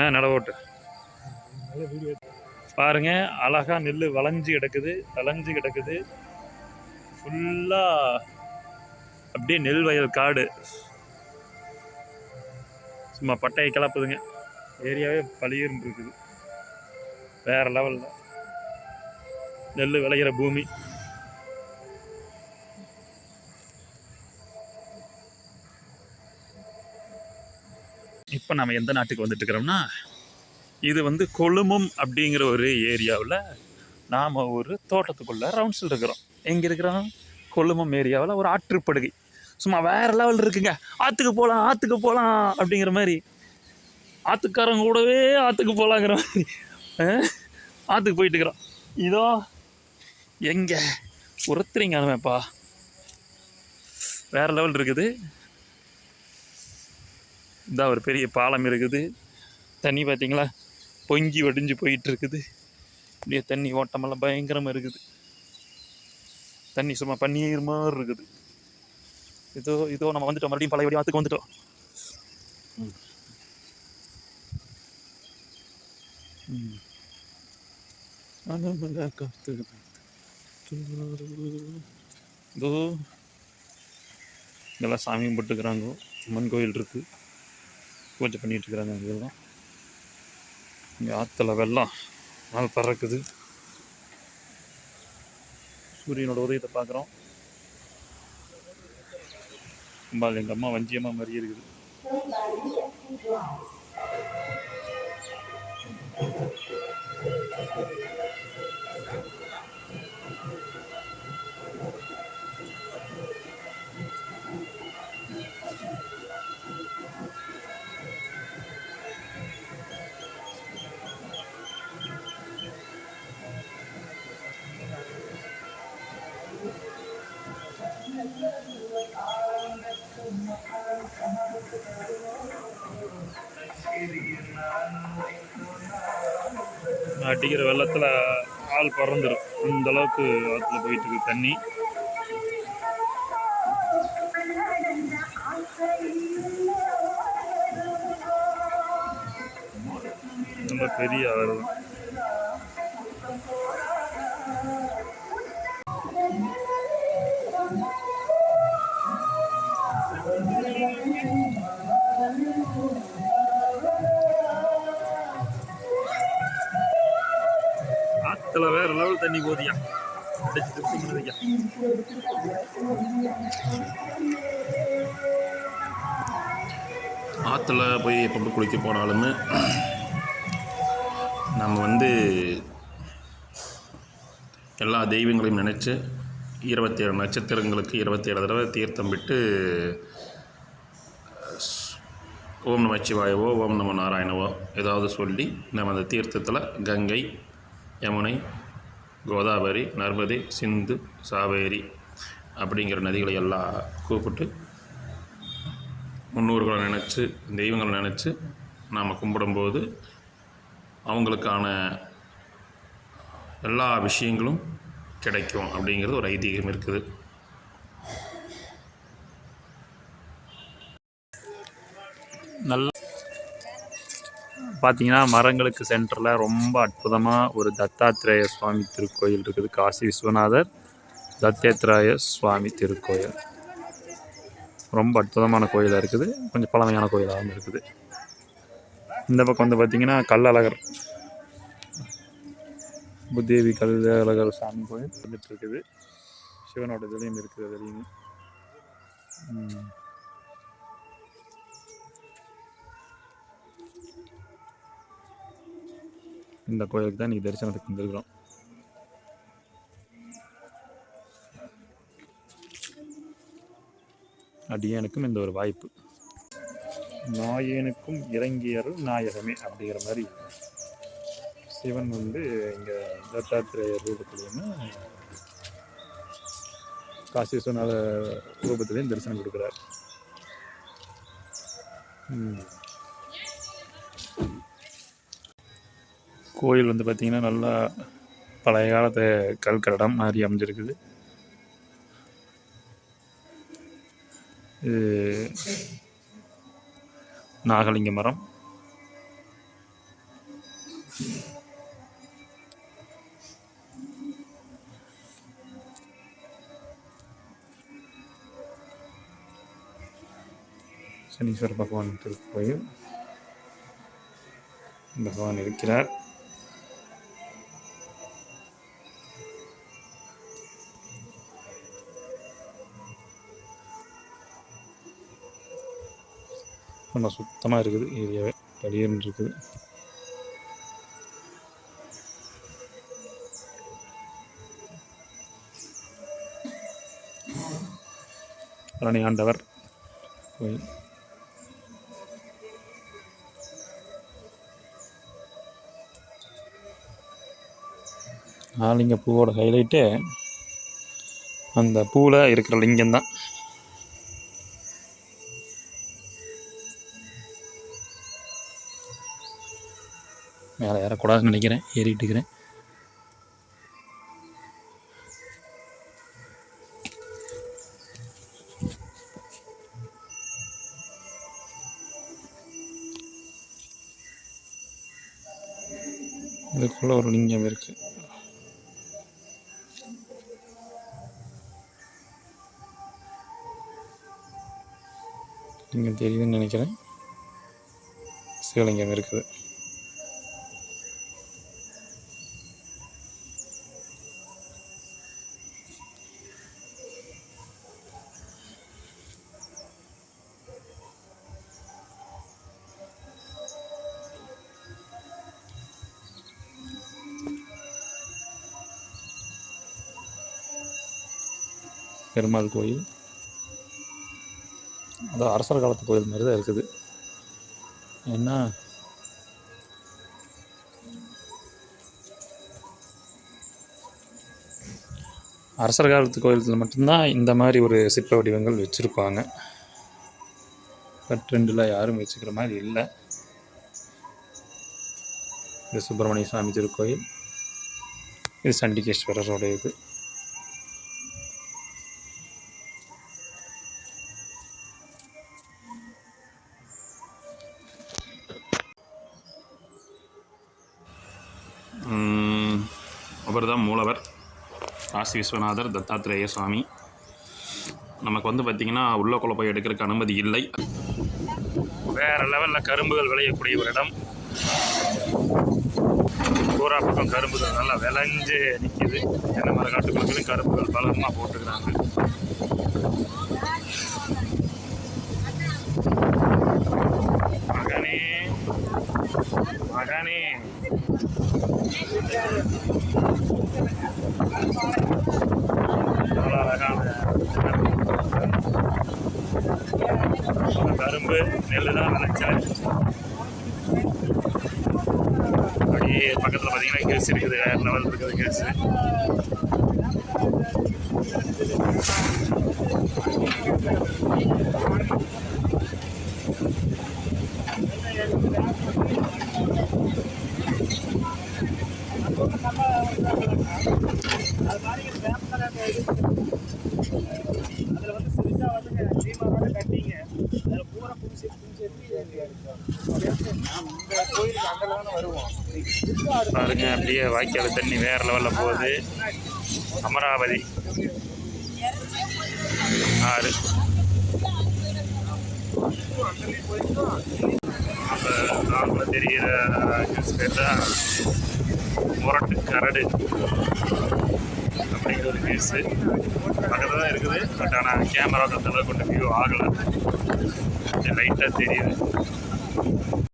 ஆ நட ஓட்டு. பாருங்க அழகா நெல் வளைஞ்சு கிடக்குது வளைஞ்சு கிடக்குது. ஃபுல்லா அப்படியே நெல் வயல் காடு. சும்மா பட்டையை கிளப்புதுங்க. ஏரியாவே பளிர்னு இருக்குது. வேற லெவலில் நெல் விளையிற பூமி. இப்போ நம்ம எந்த நாட்டுக்கு வந்துட்டு இருக்கிறோம்னா இது வந்து கொழுமம் அப்படிங்கிற ஒரு ஏரியாவில் நாம் ஒரு தோட்டத்துக்குள்ளே ரவுண்ட்ஸில் இருக்கிறோம். எங்கே இருக்கிறோம்? கொழுமம் ஏரியாவில் ஒரு ஆற்றுப்படுகை. சும்மா வேறு லெவல் இருக்குங்க. ஆற்றுக்கு போகலாம் ஆற்றுக்கு போகலாம் அப்படிங்கிற மாதிரி. ஆற்றுக்காரங்க கூடவே ஆற்றுக்கு போகலாங்கிற மாதிரி. ஆற்றுக்கு போயிட்டு இருக்கிறோம். இதோ எங்கே? ஒருத்தரிங்க அனுமப்பா வேறு லெவல் இருக்குது. இந்த ஒரு பெரிய பாலம் இருக்குது. தண்ணி பார்த்தீங்களா பொங்கி வடிஞ்சு போயிட்டு இருக்குது இப்படியே தண்ணி ஓட்டமெல்லாம் பயங்கரமாக இருக்குது. தண்ணி சும்மா பன்னீர் மாதிரி இருக்குது. இதோ இதோ நம்ம வந்துட்டோம். மறுபடியும் பழைய ஆற்றுக்கு வந்துட்டோம். ம். இதோ இதெல்லாம் சாமி கும்பிட்டுக்கிறாங்க அம்மன் கோயில் இருக்குது பூஜை பண்ணிட்டு இருக்கிறாங்க இதெல்லாம் இங்கே ஆற்றுல வெள்ளம் நாள் பறக்குது. சூரியனோட உதயத்தை பார்க்குறோம். அம்பாள் எங்கள் அம்மா வஞ்சியமாக மாதிரி இருக்குது. அடிக்கிற வெள்ளத்தில் ஆள் பறந்துடும் அந்த அளவுக்கு ஆற்றுல போயிட்டு இருக்கு தண்ணி ரொம்ப பெரிய ஆறு தான். தண்ணி போதியா? அடிச்சு திருப்பி ஆற்றுல போய் எப்போ குளிக்க போனாலுமே நம்ம வந்து எல்லா தெய்வங்களையும் நினச்சி இருபத்தேழு நட்சத்திரங்களுக்கு இருபத்தேழு தடவை தீர்த்தம் விட்டு ஓம் நம சிவாயவோ ஓம் நம நாராயணவோ ஏதாவது சொல்லி நம்ம அந்த தீர்த்தத்தில் கங்கை யமுனை கோதாவரி நர்மதை சிந்து சாவேரி அப்படிங்கிற நதிகளை எல்லாம் கூப்பிட்டு முன்னோர்களை நினச்சி தெய்வங்களை நினச்சி நாம் கும்பிடும்போது அவங்களுக்கான எல்லா விஷயங்களும் கிடைக்கும் அப்படிங்கிறது ஒரு ஐதீகம் இருக்குது. பார்த்தீங்கன்னா மரங்களுக்கு சென்டரில் ரொம்ப அற்புதமாக ஒரு தத்தாத்திரேய சுவாமி திருக்கோயில் இருக்குது. காசி விஸ்வநாதர் தத்தேத்ராய சுவாமி திருக்கோயில். ரொம்ப அற்புதமான கோயிலாக இருக்குது. கொஞ்சம் பழமையான கோயிலாகவும் இருக்குது. இந்த பக்கம் வந்து பார்த்திங்கன்னா கல்லழகர். புத்தேவி கல்லழகர் சாமி கோயில் வந்துட்டு இருக்குது. சிவனோட இதுலேயும் இருக்குது அதுலேயும். இந்த கோயிலுக்கு தான் இன்றைக்கி தரிசனத்துக்கு வந்திருக்கிறோம். அடியனுக்கும் இந்த ஒரு வாய்ப்பு. நாயனுக்கும் இறங்கியரும் நாயகமே அப்படிங்கிற மாதிரி சிவன் வந்து இங்கே தத்தாத்திரேய ரூபத்துலேயுமே காசி விஸ்வநாத ரூபத்துலேயும் தரிசனம் கொடுக்குறார். கோயில் வந்து பார்த்திங்கன்னா நல்லா பழைய காலத்து கல்கரடம் மாதிரி அமைஞ்சிருக்குது. இது நாகலிங்க மரம். சனீஸ்வர பகவான் திருக்கோயில். பகவான் இருக்கிறார். நல்லா சுத்தமாக இருக்குது. ஏரியாவே படியேன்னு இருக்குது பழனி ஆண்டவர் கோயில். ஆலிங்க பூவோட ஹைலைட்டு அந்த பூவில் இருக்கிற லிங்கம் தான் ஏறக்கூடாதுன்னு நினைக்கிறேன். ஏறிட்டு இருக்கிறேன். இதுக்குள்ள ஒரு லிங்கம் இருக்கு. லிங்கம் தெரியுதுன்னு நினைக்கிறேன். சிவலிங்கம் இருக்குது. பெருமாள் கோயில். அது அரசர் காலத்து கோயில் மாதிரி தான் இருக்குது. என்ன? அரசர் காலத்து கோயில்கள் மட்டும்தான் இந்த மாதிரி ஒரு சிற்ப வடிவங்கள் வச்சுருப்பாங்க. பட் ரெண்டில் யாரும் வச்சுக்கிற மாதிரி இல்லை. இது சுப்பிரமணிய சுவாமி திருக்கோயில். இது சண்டிகேஸ்வரரோட இது அவர் தான் மூலவர். காசி விஸ்வநாதர் தத்தாத்திரேய சுவாமி. நமக்கு வந்து பார்த்திங்கன்னா உள்ளக்குள்ள போய் எடுக்கிறதுக்கு அனுமதி இல்லை. வேறு லெவலில் கரும்புகள் விளையக்கூடிய ஒரு இடம். பூரா பக்கம் கரும்புகள் நல்லா விளைஞ்சு நிற்கிது தென்னை மர காட்டுக்குள்ளும் கரும்புகள் பலமாக போட்டுக்கிறாங்க. மகனே மகனே. கரும்பு நெல் தான் நினைச்சேன். அப்படியே பக்கத்தில் பார்த்தீங்கன்னா கேஸ் இருக்குது. வேறு லெவல் இருக்குது கேஸ்? அதில் கட்டிங்க அதில் பூரா புதுசு புதுசு கோயிலுக்கு அங்கெல்லாம் வருவோம் பாருங்க அப்படியே வாய்க்கால் தண்ணி வேறு லெவலில் போகுது. அமராவதி. ஆறு. நார்மலாக தெரிகிற நியூஸ் பேர் தான் முரட்டு கரடு அப்படிங்கிற ஒரு நியூஸு பக்கத்தில் தான் இருக்குது பட் ஆனால் கேமரா அந்த அளவுக்கு கொண்டு வியூ ஆகலை லைட்டாக தெரியுது.